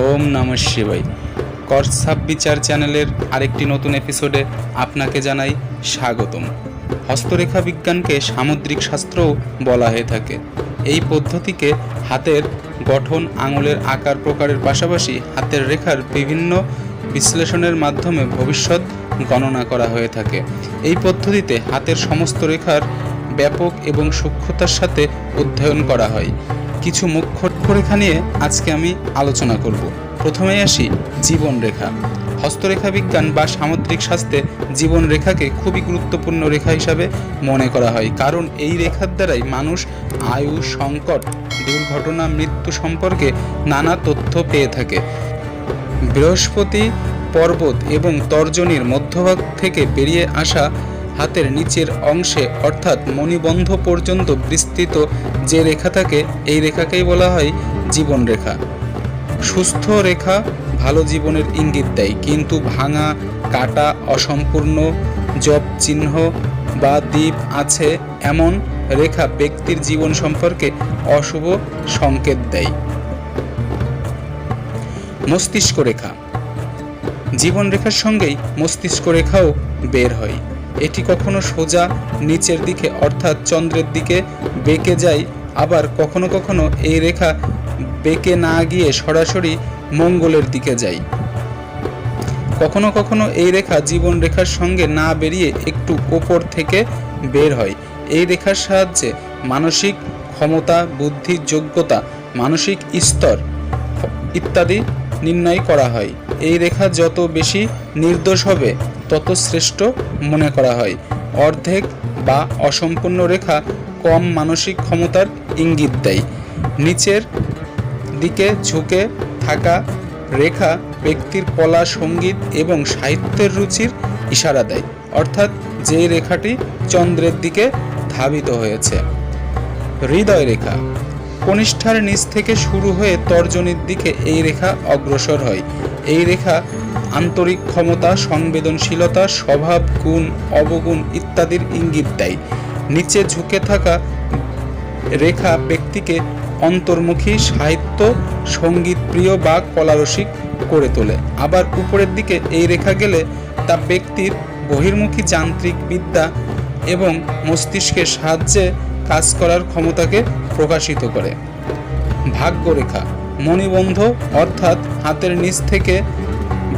ওম নমঃ শিবাই করসাব বিচার চ্যানেলের আরেকটি নতুন এপিসোডে আপনাকে জানাই স্বাগতম। হস্তরেখা বিজ্ঞানকে সামুদ্রিক শাস্ত্রও বলা হয়ে থাকে। এই পদ্ধতিকে হাতের গঠন, আঙুলের আকার প্রকারের পাশাপাশি হাতের রেখার বিভিন্ন বিশ্লেষণের মাধ্যমে ভবিষ্যৎ গণনা করা হয়ে থাকে। এই পদ্ধতিতে হাতের সমস্ত রেখার ব্যাপক এবং সূক্ষ্মতার সাথে অধ্যয়ন করা হয়। কিছু মুখ্য রেখা নিয়ে আজকে আমি আলোচনা করব। প্রথমেই আসি জীবন রেখা হস্তরেখা বিজ্ঞান বা সামুদ্রিক স্বাস্থ্যে জীবন রেখাকে খুবই গুরুত্বপূর্ণ রেখা হিসাবে মনে করা হয়। কারণ এই রেখার দ্বারাই মানুষ আয়ু, সংকট, দুর্ঘটনা, মৃত্যু সম্পর্কে নানা তথ্য পেয়ে থাকে। বৃহস্পতি পর্বত এবং তর্জনীর মধ্যভাগ থেকে বেরিয়ে আসা হাতের নিচের অংশে, অর্থাৎ মণিবন্ধ পর্যন্ত বিস্তৃত যে রেখা থাকে এই রেখাকেই বলা হয় জীবন রেখা। সুস্থ রেখা ভালো জীবনের ইঙ্গিত দেয়, কিন্তু ভাঙা, কাটা, অসম্পূর্ণ জব চিহ্ন বা দ্বীপ আছে এমন রেখা ব্যক্তির জীবন সম্পর্কে অশুভ সংকেত দেয়। মস্তিষ্ক রেখা। জীবন রেখার সঙ্গেই মস্তিষ্ক রেখাও বের হয়। এটি কখনো সোজা নিচের দিকে অর্থাৎ চন্দ্রের দিকে বেঁকে যায়, আবার কখনো কখনো এই রেখা বেঁকে না গিয়ে সরাসরি মঙ্গলের দিকে যায়। কখনো কখনো এই রেখা জীবন রেখার সঙ্গে না বেরিয়ে একটু ওপর থেকে বের হয়। এই রেখার সাহায্যে মানসিক ক্ষমতা, বুদ্ধি, যোগ্যতা, মানসিক স্তর ইত্যাদি নির্ণয় করা হয়। এই রেখা যত বেশি নির্দোষ হবে তত শ্রেষ্ঠ মনে করা হয়। অর্ধেক বা অসম্পূর্ণ রেখা কম মানসিক ক্ষমতার ইঙ্গিত দেয়। নিচের দিকে ঝুঁকে থাকা রেখা ব্যক্তির কলা, সংগীত এবং সাহিত্যের রুচির ইশারা দেয়। অর্থাৎ যে রেখাটি চন্দ্রের দিকে ধাবিত হয়েছে। হৃদয় রেখা। কনিষ্ঠার নিচ থেকে শুরু হয়ে তর্জনীর দিকে এই রেখা অগ্রসর হয়। এই রেখা আন্তরিক ক্ষমতা, সংবেদনশীলতা, স্বভাব, গুণ, অবগুণ ইত্যাদির ইঙ্গিত দেয়। নিচে ঝুঁকে থাকা রেখা ব্যক্তিকে অন্তর্মুখী, সাহিত্য সংগীত প্রিয় বা কলারসিক করে তোলে। আবার উপরের দিকে এই রেখা গেলে তা ব্যক্তির বহির্মুখী যান্ত্রিক বিদ্যা এবং মস্তিষ্কের সাহায্যে কাজ করার ক্ষমতাকে প্রকাশিত করে। ভাগ্যরেখা, মণিবন্ধ অর্থাৎ হাতের নিচ থেকে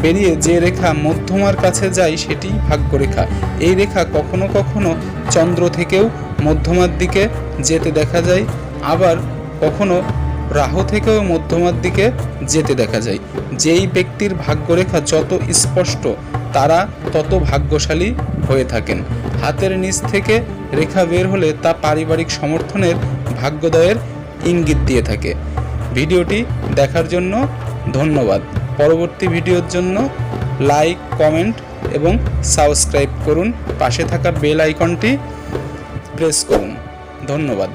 বেরিয়ে যে রেখা মধ্যমার কাছে যায় সেটি ভাগ্যরেখা। এই রেখা কখনো কখনো চন্দ্র থেকেও মধ্যমার দিকে যেতে দেখা যায়, আবার কখনো রাহু থেকেও মধ্যমার দিকে যেতে দেখা যায়। যেই ব্যক্তির ভাগ্যরেখা যত স্পষ্ট, তারা তত ভাগ্যশালী হয়ে থাকেন। হাতের নিচ থেকে রেখা বের হলে তা পারিবারিক সমর্থনের ভাগ্যদয়ের ইঙ্গিত দিয়ে থাকে। ভিডিওটি দেখার জন্য ধন্যবাদ। পরবর্তী ভিডিওর জন্য লাইক, কমেন্ট এবং সাবস্ক্রাইব করুন। পাশে থাকা বেল আইকনটি প্রেস করুন। ধন্যবাদ।